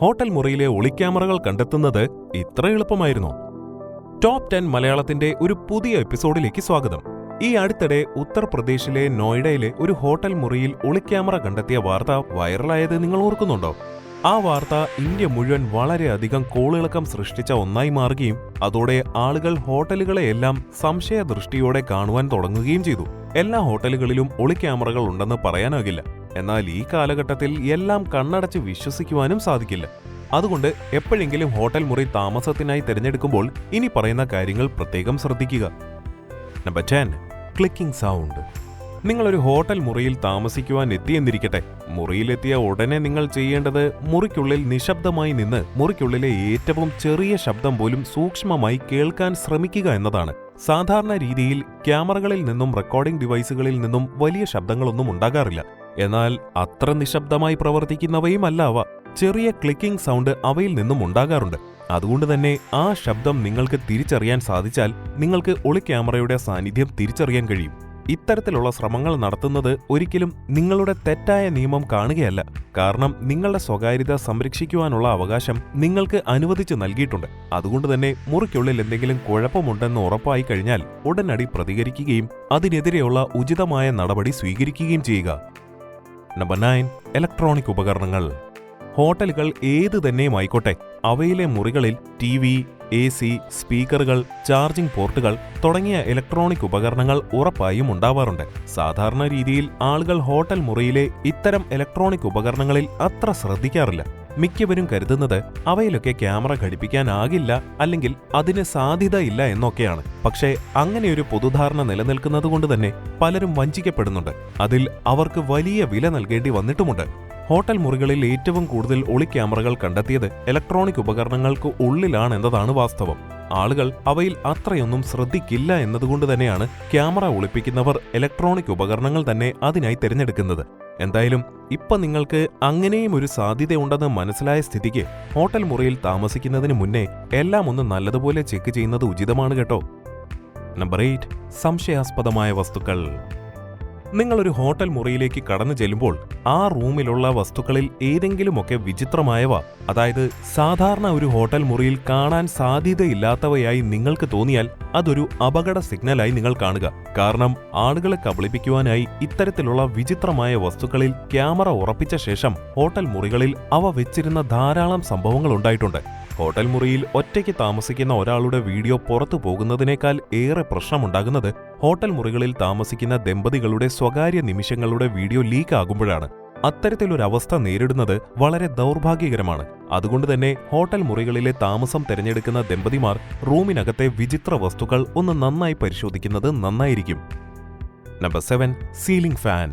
Hotel മുറിയിലെ ഒളിക്യാമറകൾ കണ്ടെത്തുന്നത് ഇത്ര എളുപ്പമായിരുന്നു. ടോപ്പ് ടെൻ മലയാളത്തിന്റെ ഒരു പുതിയ എപ്പിസോഡിലേക്ക് സ്വാഗതം. ഈ അടുത്തിടെ ഉത്തർപ്രദേശിലെ നോയിഡയിലെ ഒരു ഹോട്ടൽ മുറിയിൽ ഒളിക്യാമറ കണ്ടെത്തിയ വാർത്ത വൈറലായത് നിങ്ങൾ ഓർക്കുന്നുണ്ടോ? ആ വാർത്ത ഇന്ത്യ മുഴുവൻ വളരെയധികം കോളിളക്കം സൃഷ്ടിച്ച ഒന്നായി മാറുകയും അതോടെ ആളുകൾ ഹോട്ടലുകളെയെല്ലാം സംശയദൃഷ്ടിയോടെ കാണുവാൻ തുടങ്ങുകയും ചെയ്തു. എല്ലാ ഹോട്ടലുകളിലും ഒളിക്യാമറകൾ ഉണ്ടെന്ന് പറയാനാകില്ല. എന്നാൽ ഈ കാലഘട്ടത്തിൽ എല്ലാം കണ്ണടച്ച് വിശ്വസിക്കുവാനും സാധിക്കില്ല. അതുകൊണ്ട് എപ്പോഴെങ്കിലും ഹോട്ടൽ മുറി താമസത്തിനായി തിരഞ്ഞെടുക്കുമ്പോൾ ഇനി പറയുന്ന കാര്യങ്ങൾ പ്രത്യേകം ശ്രദ്ധിക്കുക. നമ്പർ ടെൻ ക്ലിക്കിംഗ് സൗണ്ട് നിങ്ങളൊരു ഹോട്ടൽ മുറിയിൽ താമസിക്കുവാൻ എത്തിയെന്നിരിക്കട്ടെ. മുറിയിലെത്തിയ ഉടനെ നിങ്ങൾ ചെയ്യേണ്ടത് മുറിക്കുള്ളിൽ നിശബ്ദമായി നിന്ന് മുറിക്കുള്ളിലെ ഏറ്റവും ചെറിയ ശബ്ദം പോലും സൂക്ഷ്മമായി കേൾക്കാൻ ശ്രമിക്കുക എന്നതാണ്. സാധാരണ രീതിയിൽ ക്യാമറകളിൽ നിന്നും റെക്കോർഡിംഗ് ഡിവൈസുകളിൽ നിന്നും വലിയ ശബ്ദങ്ങളൊന്നും ഉണ്ടാകാറില്ല. എന്നാൽ അത്ര നിശബ്ദമായി പ്രവർത്തിക്കുന്നവയും അല്ല അവ. ചെറിയ ക്ലിക്കിംഗ് സൗണ്ട് അവയിൽ നിന്നും ഉണ്ടാകാറുണ്ട്. അതുകൊണ്ട് തന്നെ ആ ശബ്ദം നിങ്ങൾക്ക് തിരിച്ചറിയാൻ സാധിച്ചാൽ നിങ്ങൾക്ക് ഒളി ക്യാമറയുടെ സാന്നിധ്യം തിരിച്ചറിയാൻ കഴിയും. ഇത്തരത്തിലുള്ള ശ്രമങ്ങൾ നടത്തുന്നത് ഒരിക്കലും നിങ്ങളുടെ തെറ്റായ നിയമം കാണുകയല്ല. കാരണം നിങ്ങളുടെ സ്വകാര്യത സംരക്ഷിക്കുവാനുള്ള അവകാശം നിങ്ങൾക്ക് അനുവദിച്ചു നൽകിയിട്ടുണ്ട്. അതുകൊണ്ട് തന്നെ മുറിക്കുള്ളിൽ എന്തെങ്കിലും കുഴപ്പമുണ്ടെന്ന് ഉറപ്പായി കഴിഞ്ഞാൽ ഉടനടി പ്രതികരിക്കുകയും അതിനെതിരെയുള്ള ഉചിതമായ നടപടി സ്വീകരിക്കുകയും ചെയ്യുക. നമ്പർ നയൻ ഇലക്ട്രോണിക് ഉപകരണങ്ങൾ. ഹോട്ടലുകൾ ഏത് തന്നെയുമായിക്കോട്ടെ അവയിലെ മുറികളിൽ T V A C സ്പീക്കറുകൾ charging പോർട്ടുകൾ തുടങ്ങിയ ഇലക്ട്രോണിക് ഉപകരണങ്ങൾ ഉറപ്പായും ഉണ്ടാവാറുണ്ട്. സാധാരണ രീതിയിൽ ആളുകൾ ഹോട്ടൽ മുറിയിലെ ഇത്തരം ഇലക്ട്രോണിക് ഉപകരണങ്ങളിൽ അത്ര ശ്രദ്ധിക്കാറില്ല. മിക്കവരും കരുതുന്നത് അവയിലൊക്കെ ക്യാമറ ഘടിപ്പിക്കാനാകില്ല അല്ലെങ്കിൽ അതിന് സാധ്യതയില്ല എന്നൊക്കെയാണ്. പക്ഷേ അങ്ങനെയൊരു പൊതുധാരണ നിലനിൽക്കുന്നത് കൊണ്ട് തന്നെ പലരും വഞ്ചിക്കപ്പെടുന്നുണ്ട്. അതിൽ അവർക്ക് വലിയ വില നൽകേണ്ടി വന്നിട്ടുമുണ്ട്. ഹോട്ടൽ മുറികളിൽ ഏറ്റവും കൂടുതൽ ഒളി ക്യാമറകൾ കണ്ടെത്തിയത് ഇലക്ട്രോണിക് ഉപകരണങ്ങൾക്ക് ഉള്ളിലാണെന്നതാണ് വാസ്തവം. ആളുകൾ അവയിൽ അത്രയൊന്നും ശ്രദ്ധിക്കില്ല എന്നതുകൊണ്ട് തന്നെയാണ് ക്യാമറ ഒളിപ്പിക്കുന്നവർ ഇലക്ട്രോണിക് ഉപകരണങ്ങൾ തന്നെ അതിനായി തിരഞ്ഞെടുക്കുന്നത്. എന്തായാലും ഇപ്പൊ നിങ്ങൾക്ക് അങ്ങനെയും ഒരു സാധ്യതയുണ്ടെന്ന് മനസ്സിലായ സ്ഥിതിക്ക് ഹോട്ടൽ മുറിയിൽ താമസിക്കുന്നതിന് മുന്നേ എല്ലാം ഒന്ന് നല്ലതുപോലെ ചെക്ക് ചെയ്യുന്നത് ഉചിതമാണ് കേട്ടോ. നമ്പർ എയ്റ്റ് സംശയാസ്പദമായ വസ്തുക്കൾ. നിങ്ങളൊരു ഹോട്ടൽ മുറിയിലേക്ക് കടന്നു ചെല്ലുമ്പോൾ ആ റൂമിലുള്ള വസ്തുക്കളിൽ ഏതെങ്കിലുമൊക്കെ വിചിത്രമായവ അതായത് സാധാരണ ഒരു ഹോട്ടൽ മുറിയിൽ കാണാൻ സാധ്യതയില്ലാത്തവയായി നിങ്ങൾക്ക് തോന്നിയാൽ അതൊരു അപകട സിഗ്നലായി നിങ്ങൾ കാണുക. കാരണം ആളുകളെ കബളിപ്പിക്കുവാനായി ഇത്തരത്തിലുള്ള വിചിത്രമായ വസ്തുക്കളിൽ ക്യാമറ ഉറപ്പിച്ച ശേഷം ഹോട്ടൽ മുറികളിൽ അവ വെച്ചിരുന്ന ധാരാളം സംഭവങ്ങൾ ഉണ്ടായിട്ടുണ്ട്. ഹോട്ടൽ മുറിയിൽ ഒറ്റയ്ക്ക് താമസിക്കുന്ന ഒരാളുടെ വീഡിയോ പുറത്തു പോകുന്നതിനേക്കാൾ ഏറെ പ്രശ്നമുണ്ടാകുന്നത് ഹോട്ടൽ മുറികളിൽ താമസിക്കുന്ന ദമ്പതികളുടെ സ്വകാര്യ നിമിഷങ്ങളുടെ വീഡിയോ ലീക്ക് ആകുമ്പോഴാണ് അത്തരത്തിലൊരവസ്ഥ നേരിടുന്നത് വളരെ ദൗർഭാഗ്യകരമാണ്. അതുകൊണ്ട് തന്നെ ഹോട്ടൽ മുറികളിലെ താമസം തിരഞ്ഞെടുക്കുന്ന ദമ്പതിമാർ റൂമിനകത്തെ വിചിത്ര വസ്തുക്കൾ ഒന്ന് നന്നായി പരിശോധിക്കുന്നത് നന്നായിരിക്കും. Number seven ceiling fan.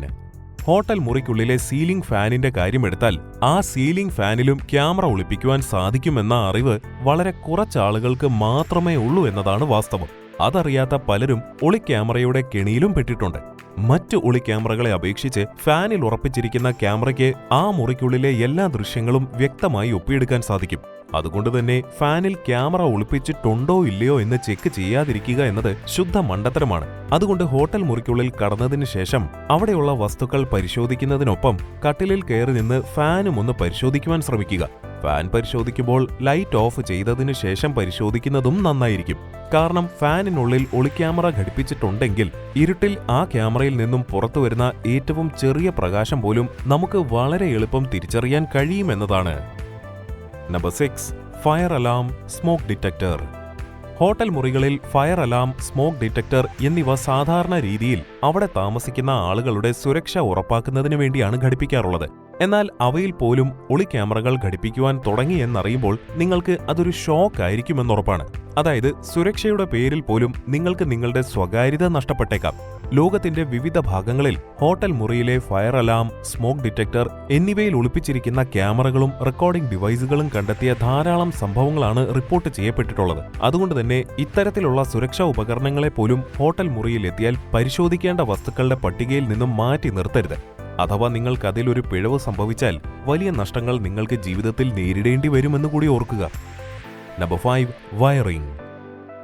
Hotel മുറിക്കുള്ളിലെ ceiling ഫാനിന്റെ കാര്യമെടുത്താൽ ആ സീലിംഗ് ഫാനിലും ക്യാമറ ഒളിപ്പിക്കുവാൻ സാധിക്കുമെന്ന അറിവ് വളരെ കുറച്ചാളുകൾക്ക് മാത്രമേ ഉള്ളൂ എന്നതാണ് വാസ്തവം. അതറിയാത്ത പലരും ഒളി ക്യാമറയുടെ കെണിയിലും പെട്ടിട്ടുണ്ട്. മറ്റു ഒളി ക്യാമറകളെ അപേക്ഷിച്ച് ഫാനിൽ ഉറപ്പിച്ചിരിക്കുന്ന ക്യാമറയ്ക്ക് ആ മുറിക്കുള്ളിലെ എല്ലാ ദൃശ്യങ്ങളും വ്യക്തമായി ഒപ്പിയെടുക്കാൻ സാധിക്കും. അതുകൊണ്ട് തന്നെ ഫാനിൽ ക്യാമറ ഒളിപ്പിച്ചിട്ടുണ്ടോ ഇല്ലയോ എന്ന് ചെക്ക് ചെയ്യാതിരിക്കുക എന്നത് ശുദ്ധ മണ്ടത്തരമാണ്. അതുകൊണ്ട് ഹോട്ടൽ മുറിക്കുള്ളിൽ കടന്നതിന് ശേഷം അവിടെയുള്ള വസ്തുക്കൾ പരിശോധിക്കുന്നതിനൊപ്പം കട്ടിലിൽ കയറി നിന്ന് ഫാനും ഒന്ന് പരിശോധിക്കുവാൻ ശ്രമിക്കുക. ഫാൻ പരിശോധിക്കുമ്പോൾ ലൈറ്റ് ഓഫ് ചെയ്തതിനു ശേഷം പരിശോധിക്കുന്നതും നന്നായിരിക്കും. കാരണം ഫാനിനുള്ളിൽ ഒളിക്യാമറ ഘടിപ്പിച്ചിട്ടുണ്ടെങ്കിൽ ഇരുട്ടിൽ ആ ക്യാമറയിൽ നിന്നും പുറത്തു വരുന്ന ഏറ്റവും ചെറിയ പ്രകാശം പോലും നമുക്ക് വളരെ എളുപ്പം തിരിച്ചറിയാൻ കഴിയുമെന്നതാണ്. Number six fire alarm smoke detector. Hotel മുറികളിൽ ഫയർ അലാം സ്മോക്ക് ഡിറ്റക്ടർ എന്നിവ സാധാരണ രീതിയിൽ അവിടെ താമസിക്കുന്ന ആളുകളുടെ സുരക്ഷ ഉറപ്പാക്കുന്നതിന് വേണ്ടിയാണ് ഘടിപ്പിക്കാറുള്ളത്. എന്നാൽ അവയിൽ പോലും ഒളി ക്യാമറകൾ ഘടിപ്പിക്കുവാൻ തുടങ്ങി എന്നറിയുമ്പോൾ നിങ്ങൾക്ക് അതൊരു ഷോക്ക് ആയിരിക്കുമെന്നുറപ്പാണ് അതായത് സുരക്ഷയുടെ പേരിൽ പോലും നിങ്ങൾക്ക് നിങ്ങളുടെ സ്വകാര്യത നഷ്ടപ്പെട്ടേക്കാം. ലോകത്തിന്റെ വിവിധ ഭാഗങ്ങളിൽ ഹോട്ടൽ മുറിയിലെ ഫയർ അലാം സ്മോക്ക് ഡിറ്റക്ടർ എന്നിവയിൽ ഒളിപ്പിച്ചിരിക്കുന്ന ക്യാമറകളും റെക്കോർഡിംഗ് ഡിവൈസുകളും കണ്ടെത്തിയ ധാരാളം സംഭവങ്ങളാണ് റിപ്പോർട്ട് ചെയ്യപ്പെട്ടിട്ടുള്ളത്. അതുകൊണ്ട് തന്നെ ഇത്തരത്തിലുള്ള സുരക്ഷാ ഉപകരണങ്ങളെ പോലും ഹോട്ടൽ മുറിയിൽ എത്തിയാൽ പരിശോധിക്കേണ്ട വസ്തുക്കളുടെ പട്ടികയിൽ നിന്നും മാറ്റി നിർത്തരുത്. അഥവാ നിങ്ങൾക്ക് അതിലൊരു പിഴവ് സംഭവിച്ചാൽ വലിയ നഷ്ടങ്ങൾ നിങ്ങൾക്ക് ജീവിതത്തിൽ നേരിടേണ്ടി വരുമെന്ന് കൂടി ഓർക്കുക. നമ്പർ ഫൈവ് വയറിംഗ്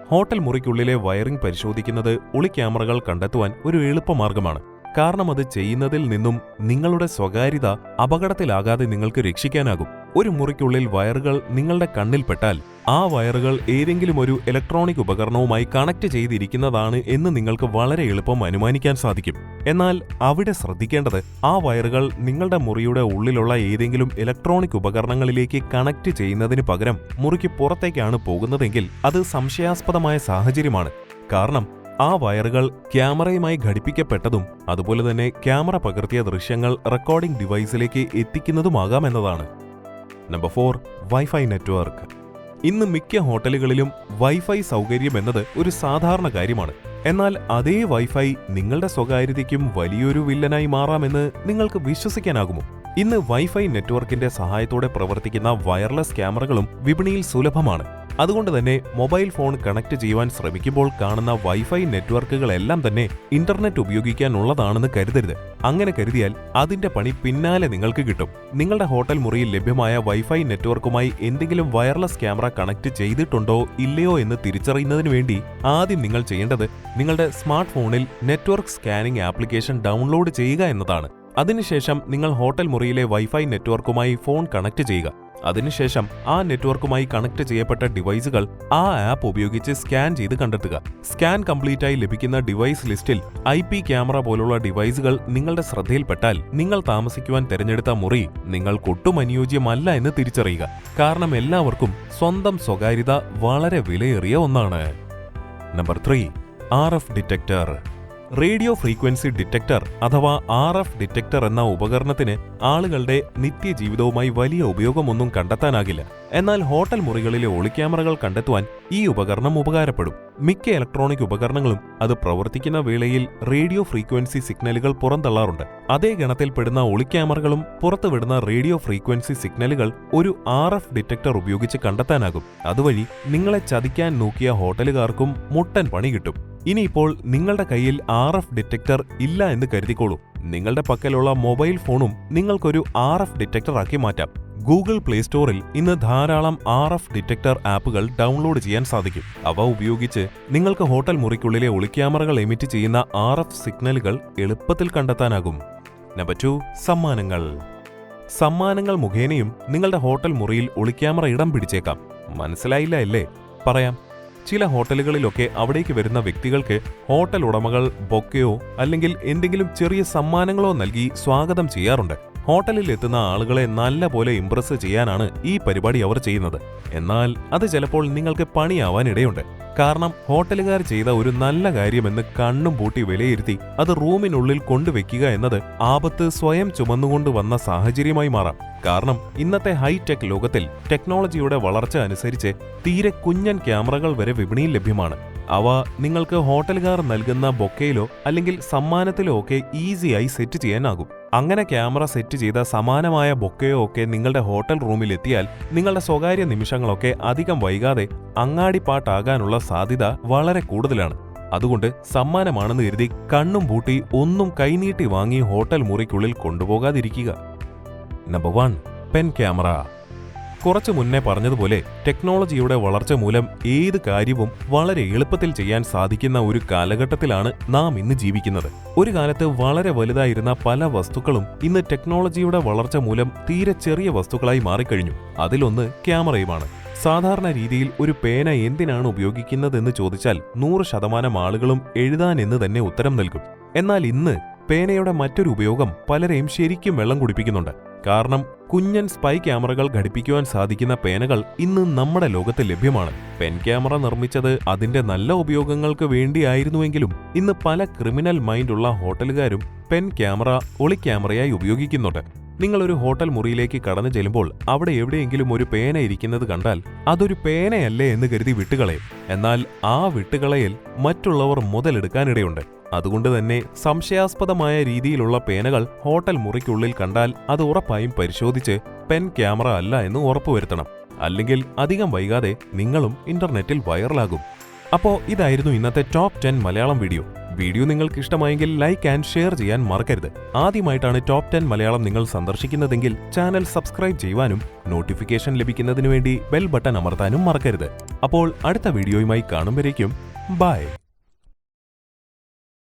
ഹോട്ടൽ മുറിക്കുള്ളിലെ വയറിംഗ് പരിശോധിക്കുന്നത് ഒളി ക്യാമറകൾ കണ്ടെത്തുവാൻ ഒരു എളുപ്പമാർഗമാണ് കാരണം അത് ചെയ്യുന്നതിൽ നിന്നും നിങ്ങളുടെ സ്വകാര്യത അപകടത്തിലാകാതെ നിങ്ങൾക്ക് രക്ഷിക്കാനാകും. ഒരു മുറിക്കുള്ളിൽ വയറുകൾ നിങ്ങളുടെ കണ്ണിൽപ്പെട്ടാൽ ആ വയറുകൾ ഏതെങ്കിലും ഒരു ഇലക്ട്രോണിക് ഉപകരണവുമായി കണക്ട് ചെയ്തിരിക്കുന്നതാണ് എന്ന് നിങ്ങൾക്ക് വളരെ എളുപ്പം അനുമാനിക്കാൻ സാധിക്കും. എന്നാൽ അവിടെ ശ്രദ്ധിക്കേണ്ടത് ആ വയറുകൾ നിങ്ങളുടെ മുറിയുടെ ഉള്ളിലുള്ള ഏതെങ്കിലും ഇലക്ട്രോണിക് ഉപകരണങ്ങളിലേക്ക് കണക്ട് ചെയ്യുന്നതിന് പകരം മുറിക്ക് പുറത്തേക്കാണ് പോകുന്നതെങ്കിൽ അത് സംശയാസ്പദമായ സാഹചര്യമാണ്. കാരണം ആ വയറുകൾ ക്യാമറയുമായി ഘടിപ്പിക്കപ്പെട്ടതും അതുപോലെ തന്നെ ക്യാമറ പകർത്തിയ ദൃശ്യങ്ങൾ റെക്കോർഡിംഗ് ഡിവൈസിലേക്ക് എത്തിക്കുന്നതുമാകാം എന്നതാണ്. നമ്പർ ഫോർ വൈഫൈ നെറ്റ്വർക്ക് ഇന്ന് മിക്ക ഹോട്ടലുകളിലും വൈഫൈ സൗകര്യം എന്നത് ഒരു സാധാരണ കാര്യമാണ്. എന്നാൽ അതേ വൈഫൈ നിങ്ങളുടെ സ്വകാര്യതയ്ക്കും വലിയൊരു വില്ലനായി മാറാമെന്ന് നിങ്ങൾക്ക് വിശ്വസിക്കാനാകുമോ? ഇന്ന് വൈഫൈ നെറ്റ്വർക്കിന്റെ സഹായത്തോടെ പ്രവർത്തിക്കുന്ന വയർലെസ് ക്യാമറകളും വിപണിയിൽ സുലഭമാണ്. അതുകൊണ്ട് തന്നെ മൊബൈൽ ഫോൺ കണക്ട് ചെയ്യുവാൻ ശ്രമിക്കുമ്പോൾ കാണുന്ന വൈഫൈ നെറ്റ്വർക്കുകളെല്ലാം തന്നെ ഇന്റർനെറ്റ് ഉപയോഗിക്കാനുള്ളതാണെന്ന് കരുതരുത്. അങ്ങനെ കരുതിയാൽ അതിന്റെ പണി പിന്നാലെ നിങ്ങൾക്ക് കിട്ടും. നിങ്ങളുടെ ഹോട്ടൽ മുറിയിൽ ലഭ്യമായ വൈഫൈ നെറ്റ്വർക്കുമായി എന്തെങ്കിലും വയർലെസ് ക്യാമറ കണക്ട് ചെയ്തിട്ടുണ്ടോ ഇല്ലയോ എന്ന് തിരിച്ചറിയുന്നതിന് വേണ്ടി ആദ്യം നിങ്ങൾ ചെയ്യേണ്ടത് നിങ്ങളുടെ സ്മാർട്ട് ഫോണിൽ നെറ്റ്വർക്ക് സ്കാനിംഗ് ആപ്ലിക്കേഷൻ ഡൗൺലോഡ് ചെയ്യുക എന്നതാണ്. അതിനുശേഷം നിങ്ങൾ ഹോട്ടൽ മുറിയിലെ വൈഫൈ നെറ്റ്വർക്കുമായി ഫോൺ കണക്ട് ചെയ്യുക. അതിനുശേഷം ആ നെറ്റ്വർക്കുമായി കണക്ട് ചെയ്യപ്പെട്ട ഡിവൈസുകൾ ആ ആപ്പ് ഉപയോഗിച്ച് സ്കാൻ ചെയ്ത് കണ്ടെത്തുക. സ്കാൻ കംപ്ലീറ്റ് ആയി ലഭിക്കുന്ന ഡിവൈസ് ലിസ്റ്റിൽ ഐ പി ക്യാമറ പോലുള്ള ഡിവൈസുകൾ നിങ്ങളുടെ ശ്രദ്ധയിൽപ്പെട്ടാൽ നിങ്ങൾ താമസിക്കുവാൻ തിരഞ്ഞെടുത്ത മുറി നിങ്ങൾക്കൊട്ടും അനുയോജ്യമല്ല എന്ന് തിരിച്ചറിയുക. കാരണം എല്ലാവർക്കും സ്വന്തം സ്വകാര്യത വളരെ വിലയേറിയ ഒന്നാണ്. Number three R F detector. Radio frequency detector അഥവാ ആർ എഫ് ഡിറ്റക്ടർ എന്ന ഉപകരണത്തിന് ആളുകളുടെ നിത്യജീവിതവുമായി വലിയ ഉപയോഗമൊന്നും കണ്ടെത്താനാകില്ല. എന്നാൽ ഹോട്ടൽ മുറികളിലെ ഒളിക്യാമറകൾ കണ്ടെത്തുവാൻ ഈ ഉപകരണം ഉപകാരപ്പെടും. മിക്ക ഇലക്ട്രോണിക് ഉപകരണങ്ങളും അത് പ്രവർത്തിക്കുന്ന വേളയിൽ റേഡിയോ ഫ്രീക്വൻസി സിഗ്നലുകൾ പുറന്തള്ളാറുണ്ട്. അതേ ഗണത്തിൽപ്പെടുന്ന ഒളിക്യാമറകളും പുറത്തുവിടുന്ന റേഡിയോ ഫ്രീക്വൻസി സിഗ്നലുകൾ ഒരു ആർ എഫ് ഡിറ്റക്ടർ ഉപയോഗിച്ച് കണ്ടെത്താനാകും. അതുവഴി നിങ്ങളെ ചതിക്കാൻ നോക്കിയ ഹോട്ടലുകാർക്കും മുട്ടൻ പണി കിട്ടും. ഇനിയിപ്പോൾ നിങ്ങളുടെ കയ്യിൽ ആർ എഫ് ഡിറ്റക്ടർ ഇല്ല എന്ന് കരുതിക്കോളൂ. നിങ്ങളുടെ പക്കലുള്ള മൊബൈൽ ഫോണും നിങ്ങൾക്കൊരു ആർ എഫ് ഡിറ്റക്ടർ ആക്കി മാറ്റാം. ഗൂഗിൾ പ്ലേ സ്റ്റോറിൽ ഇന്ന് ധാരാളം ആർ എഫ് ഡിറ്റക്ടർ ആപ്പുകൾ ഡൗൺലോഡ് ചെയ്യാൻ സാധിക്കും. അവ ഉപയോഗിച്ച് നിങ്ങൾക്ക് ഹോട്ടൽ മുറിക്കുള്ളിലെ ഒളിക്യാമറകൾ എമിറ്റ് ചെയ്യുന്ന ആർ എഫ് സിഗ്നലുകൾ എളുപ്പത്തിൽ കണ്ടെത്താനാകും. നമ്പർ ടു സമ്മാനങ്ങൾ. സമ്മാനങ്ങൾ മുഖേനയും നിങ്ങളുടെ ഹോട്ടൽ മുറിയിൽ ഒളിക്യാമറ ഇടം പിടിച്ചേക്കാം. മനസ്സിലായില്ല അല്ലേ? പറയാം. ചില ഹോട്ടലുകളിലൊക്കെ അവിടേക്ക് വരുന്ന വ്യക്തികൾക്ക് ഹോട്ടൽ ഉടമകൾ ബൊക്കയോ അല്ലെങ്കിൽ എന്തെങ്കിലും ചെറിയ സമ്മാനങ്ങളോ നൽകി സ്വാഗതം ചെയ്യാറുണ്ട്. ഹോട്ടലിൽ എത്തുന്ന ആളുകളെ നല്ലപോലെ ഇംപ്രസ് ചെയ്യാനാണ് ഈ പരിപാടി അവർ ചെയ്യുന്നത്. എന്നാൽ അത് ചിലപ്പോൾ നിങ്ങൾക്ക് പണിയാവാൻ ഇടയുണ്ട് കാരണം ഹോട്ടലുകാർ ചെയ്ത ഒരു നല്ല കാര്യമെന്ന് കണ്ണും പൂട്ടി വിലയിരുത്തി അത് റൂമിനുള്ളിൽ കൊണ്ടുവെക്കുക എന്നത് ആപത്ത് സ്വയം ചുമന്നുകൊണ്ട് വന്ന സാഹചര്യമായി മാറാം. കാരണം ഇന്നത്തെ ഹൈടെക് ലോകത്തിൽ ടെക്നോളജിയുടെ വളർച്ച അനുസരിച്ച് തീരെ കുഞ്ഞൻ ക്യാമറകൾ വരെ വിപണിയിൽ ലഭ്യമാണ്. അവ നിങ്ങൾക്ക് ഹോട്ടലുകാർ നൽകുന്ന ബൊക്കയിലോ അല്ലെങ്കിൽ സമ്മാനത്തിലോ ഒക്കെ ഈസിയായി സെറ്റ് ചെയ്യാനാകും. അങ്ങനെ ക്യാമറ സെറ്റ് ചെയ്ത സമാനമായ ബൊക്കയോ ഒക്കെ നിങ്ങളുടെ ഹോട്ടൽ റൂമിലെത്തിയാൽ നിങ്ങളുടെ സ്വകാര്യ നിമിഷങ്ങളൊക്കെ അധികം വൈകാതെ അങ്ങാടിപ്പാട്ടാകാനുള്ള സാധ്യത വളരെ കൂടുതലാണ്. അതുകൊണ്ട് സമ്മാനമാണെന്ന് കരുതി കണ്ണും പൂട്ടി ഒന്നും കൈനീട്ടി വാങ്ങി ഹോട്ടൽ മുറിക്കുള്ളിൽ കൊണ്ടുപോകാതിരിക്കുക. നമ്പർ വൺ പെൻ ക്യാമറ കുറച്ചു മുന്നേ പറഞ്ഞതുപോലെ ടെക്നോളജിയുടെ വളർച്ച മൂലം ഏത് കാര്യവും വളരെ എളുപ്പത്തിൽ ചെയ്യാൻ സാധിക്കുന്ന ഒരു കാലഘട്ടത്തിലാണ് നാം ഇന്ന് ജീവിക്കുന്നത്. ഒരു കാലത്ത് വളരെ വലുതായിരുന്ന പല വസ്തുക്കളും ഇന്ന് ടെക്നോളജിയുടെ വളർച്ച മൂലം തീരെ ചെറിയ വസ്തുക്കളായി മാറിക്കഴിഞ്ഞു. അതിലൊന്ന് ക്യാമറയുമാണ്. സാധാരണ രീതിയിൽ ഒരു പേന എന്തിനാണ് ഉപയോഗിക്കുന്നതെന്ന് ചോദിച്ചാൽ നൂറ് ശതമാനം ആളുകളും എഴുതാൻ എന്ന് തന്നെ ഉത്തരം നൽകും. എന്നാൽ ഇന്ന് പേനയുടെ മറ്റൊരു ഉപയോഗം പലരെയും ശരിക്കും വെള്ളം കുടിപ്പിക്കുന്നുണ്ട്. കാരണം കുഞ്ഞൻ സ്പൈ ക്യാമറകൾ ഘടിപ്പിക്കുവാൻ സാധിക്കുന്ന പേനകൾ ഇന്ന് നമ്മുടെ ലോകത്ത് ലഭ്യമാണ്. പെൻ ക്യാമറ നിർമ്മിച്ചത് അതിന്റെ നല്ല ഉപയോഗങ്ങൾക്ക് വേണ്ടിയായിരുന്നുവെങ്കിലും ഇന്ന് പല ക്രിമിനൽ മൈൻഡുള്ള ഹോട്ടലുകാരും പെൻ ക്യാമറ ഒളി ക്യാമറയായി ഉപയോഗിക്കുന്നുണ്ട്. നിങ്ങൾ ഒരു ഹോട്ടൽ മുറിയിലേക്ക് കടന്നു ചെല്ലുമ്പോൾ അവിടെ എവിടെയെങ്കിലും ഒരു പേന ഇരിക്കുന്നത് കണ്ടാൽ അതൊരു പേനയല്ലേ എന്ന് കരുതി വിട്ടുകളയും. എന്നാൽ ആ വിട്ടുകളയിൽ മറ്റുള്ളവർ മുതലെടുക്കാനിടയുണ്ട്. അതുകൊണ്ട് തന്നെ സംശയാസ്പദമായ രീതിയിലുള്ള പേനകൾ ഹോട്ടൽ മുറിക്കുള്ളിൽ കണ്ടാൽ അത് ഉറപ്പായും പരിശോധിച്ച് പെൻ ക്യാമറ അല്ല എന്ന് ഉറപ്പുവരുത്തണം. അല്ലെങ്കിൽ അധികം വൈകാതെ നിങ്ങളും ഇന്റർനെറ്റിൽ വൈറലാകും. അപ്പോ ഇതായിരുന്നു ഇന്നത്തെ top ten Malayalam video. Video നിങ്ങൾക്ക് ഇഷ്ടമായെങ്കിൽ ലൈക്ക് ആൻഡ് ഷെയർ ചെയ്യാൻ മറക്കരുത്. ആദ്യമായിട്ടാണ് ടോപ്പ് ടെൻ മലയാളം നിങ്ങൾ സന്ദർശിക്കുന്നതെങ്കിൽ ചാനൽ സബ്സ്ക്രൈബ് ചെയ്യുവാനും നോട്ടിഫിക്കേഷൻ ലഭിക്കുന്നതിനു വേണ്ടി ബെൽ ബട്ടൺ അമർത്താനും മറക്കരുത്. അപ്പോൾ അടുത്ത വീഡിയോയുമായി കാണുമ്പോഴേക്കും ബൈ.